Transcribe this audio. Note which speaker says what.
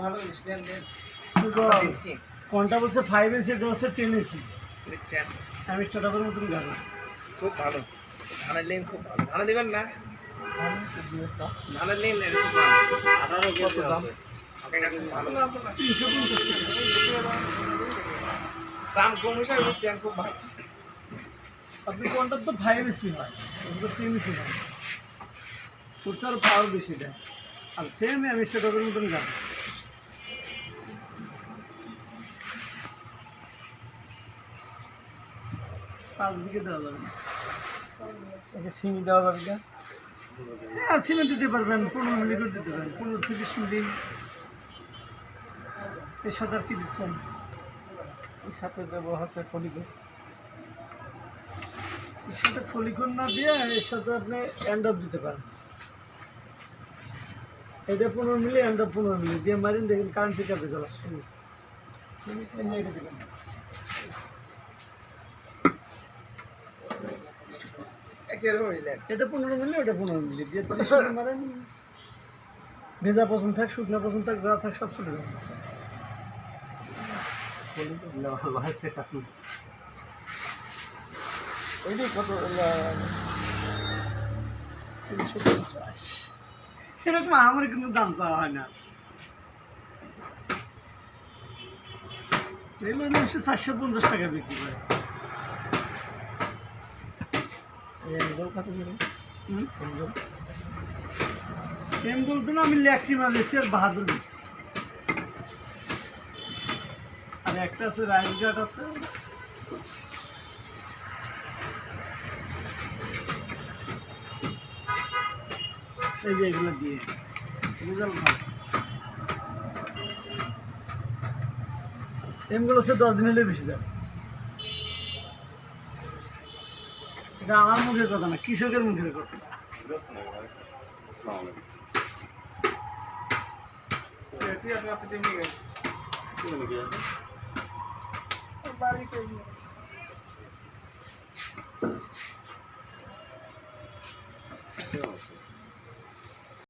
Speaker 1: ভালো
Speaker 2: কোনটা বলছে? ফাইভ ইঞ্চি এটা হচ্ছে টেন ইঞ্চি
Speaker 1: দিচ্ছেন
Speaker 2: আমি ছোটাবের মতন গাড়ি
Speaker 1: খুব ভালো। ধানের লেন খুব ভালো। ধানে দেবেন না? ধানের লেন খুব ভালো। আঠারো কত দাম?
Speaker 2: তিনশো পঞ্চাশ টাকা।
Speaker 1: দাম কম হিসাবে দিচ্ছেন খুব ভালো
Speaker 2: আপনি কোনটা তো ফাইভ ইঞ্চি হয় ওটা টেন হয়। আরও পাওয়ার বেশি দেয়। আর সেম আমি ছোটাবের মতন গাড়ি পাঁচ বিঘে দেওয়া যাবে। না
Speaker 3: একে সিমি দেওয়া যাবে না
Speaker 2: হ্যাঁ সিমেন্ট দিতে পারবেন পনেরো মিলি করে দিতে পারবেন পনেরো তিরিশ মিলি। কি দিচ্ছেন?
Speaker 3: এর সাথে দেবো হচ্ছে কলিকে
Speaker 2: এর সাথে ফলিকন না দিয়ে এর সাথে আপনি এন্ড অফ দিতে পারেন। এটা পনেরো মিলি এন্ড অফ পনেরো মিলি। দিয়ে মারিন, দেখেন কারেন্ট থেকে আপনি জল আসবে এটা পনেরো মিলি ওটা পনেরো মিলি। দিয়ে তিরিশ ভেজা পছন্দ থাক, শুকনা পছন্দ থাক, যা থাক সব চলে যাবে।
Speaker 3: ওইটাই কত
Speaker 2: তিনশো পঞ্চাশ এরকম আমার কিন্তু দাম চাওয়া হয় না। এগুলো নিশ্চয় চারশো পঞ্চাশ টাকা বিক্রি করে এম বলতো না আমি ল্যাকটিমা বেশি আর বাহাদুর বেশি আর একটা আছে রাইস আছে। এই যে এগুলো দিয়ে। রেজাল্ট ভালো এমগুলো হচ্ছে দশ দিন হলে বেশি যাবে এটা আমার মুখের কথা না কৃষকের মুখের কথা।
Speaker 1: তুই আপনি আপনি
Speaker 3: 40 minutos.